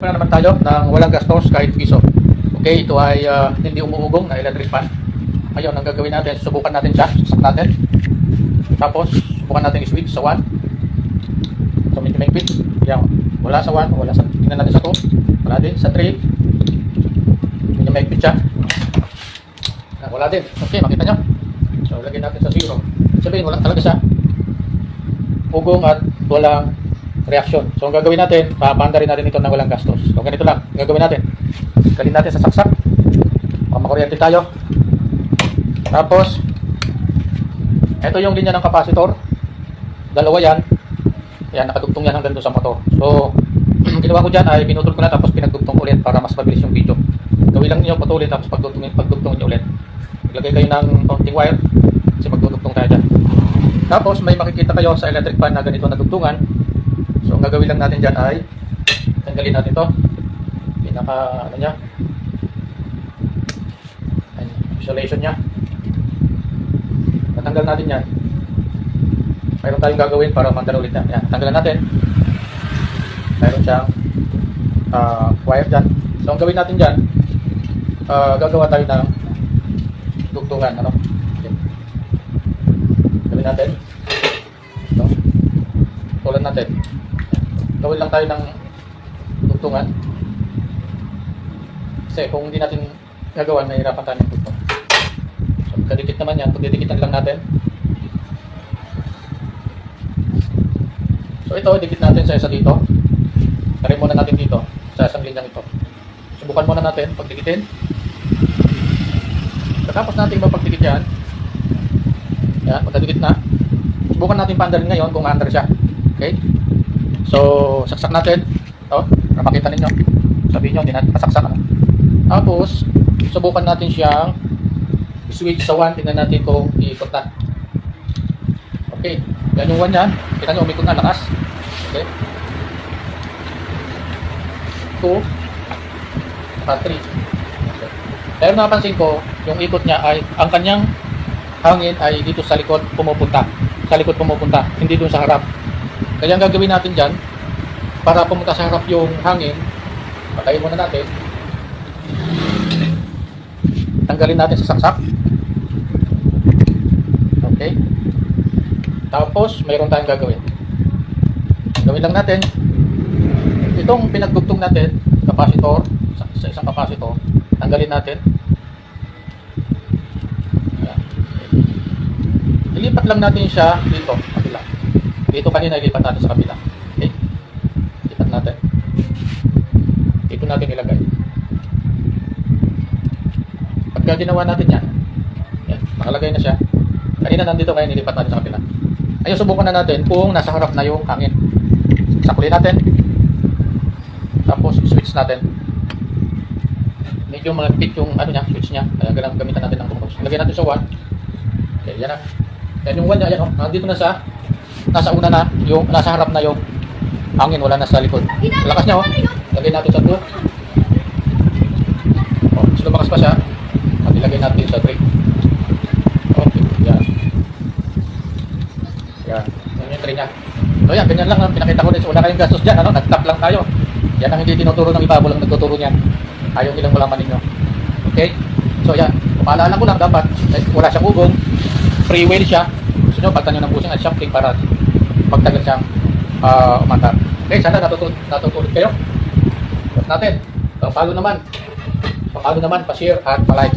na naman tayo ng walang gastos kahit piso. Okay, ito ay ah, hindi umuugong na electric fan. Ngayon, ang gagawin natin, subukan natin siya, sasak natin. Tapos, subukan natin i-switch sa 1. So, medyo may quit. Yan. Wala sa 1, wala sa, tingnan natin sa 2. Wala din sa 3. Medyo may quit siya. Wala din. Okay, makita nyo. So, lagyan natin sa 0. Sabihin, wala talaga siya. Ugong at walang reaction. So, ang gagawin natin, papanda rin natin ito ng walang gastos. So, ganito lang. Ang gagawin natin, galin natin sa saksak. Makuryente tayo. Tapos, ito yung linya ng kapasitor. Dalawa yan. Yan, nakadugtong yan hanggang doon sa motor. So, ginawa ko dyan ay pinutol ko na tapos pinagdugtong ulit para mas mabilis yung video. Gawin lang niyo patuloy tapos pagdugtong, pagdugtong niyo ulit. Maglagay kayo ng counting wire kasi magdudugtong tayo dyan. Tapos, may makikita kayo sa electric fan na ganito na dugtungan. So, ang gagawin lang natin dyan ay tanggalin natin to. Pinaka ano niya? Ayan, isolation niya. Natanggal natin yan. Mayroon tayong gagawin para mandar ulit yan tanggalan natin. Mayroon siyang ah, wire dyan. So ang gawin natin dyan ah, gagawa tayo ng dugtungan ano? Yan. gawin natin. Ito. Tulan natin gawin lang tayo ng dugtungan kasi kung hindi natin gagawan, mahirapan tayo ng dugtong. So, kadikit naman yan, pagdidikitan lang natin. So ito, dikit natin sa isa dito. Try muna natin dito, sa isang linyang ito. Subukan muna natin, pagdikitin. Tapos natin mapagdikit yan. Yan, pagkadikit na. Subukan natin pandalin ngayon kung under siya. Okay? So, saksak natin. Ito, para makita ninyo. Sabihin nyo, hindi natin pasaksak. Ano? Tapos, subukan natin siyang switch sa 1. Tingnan natin kung iikot na. Okay. Yan yung 1 yan. Kita nyo, umikot na. Lakas. Okay. 2. Saka 3. Okay. Pero napansin ko, yung ikot niya ay, ang kanyang hangin ay dito sa likod pumupunta. Sa likod pumupunta. Hindi dun sa harap. Kaya ang gagawin natin dyan, para pumunta sa harap yung hangin, patayin muna natin. Tanggalin natin sa saksak. Okay. Tapos, mayroon tayong gagawin. Gawin lang natin. Itong pinagdugtong natin, kapasitor, sa, sa isang kapasitor, tanggalin natin. Ayan. Ilipat lang natin siya dito, kabila. Dito kanina, ilipat natin sa kabila. Okay? Ilipat natin. Dito natin ilagay. Pagka ginawa natin yan, yan, nakalagay na siya. Kanina nandito kaya nilipat natin sa kabila. Ayun, subukan na natin kung nasa harap na yung hangin. Sakulin natin. Tapos switch natin. Medyo malapit yung ano niya, switch niya. Kaya gamitan natin ng bumos. Lagyan natin sa 1. Okay, yan na. Yan yung 1 niya, yan oh. Nandito na sa nasa una na, yung nasa harap na yung hangin, wala na sa likod. Lakas niya oh. Lagyan natin sa 2. Oh, mas lumakas pa siya. At ilagay natin sa 3. Okay, yan. Yan. Yan yung 3 niya. So yan, ganyan lang ang pinakita ko din. So wala kayong gastos dyan, ano? Nag-tap lang tayo. Yan ang hindi tinuturo ng iba, walang nagtuturo niyan. Ayaw nilang malaman ninyo. Okay? So yan, paalala ko lang dapat, wala siyang ugong, free wheel siya. Gusto nyo, nyo ng busing at shafting para pagtagal siyang uh, umatar. Okay, sana natutulog, natutulog kayo. Tapos natin, palo naman. Palo naman, pa-share at pa-like.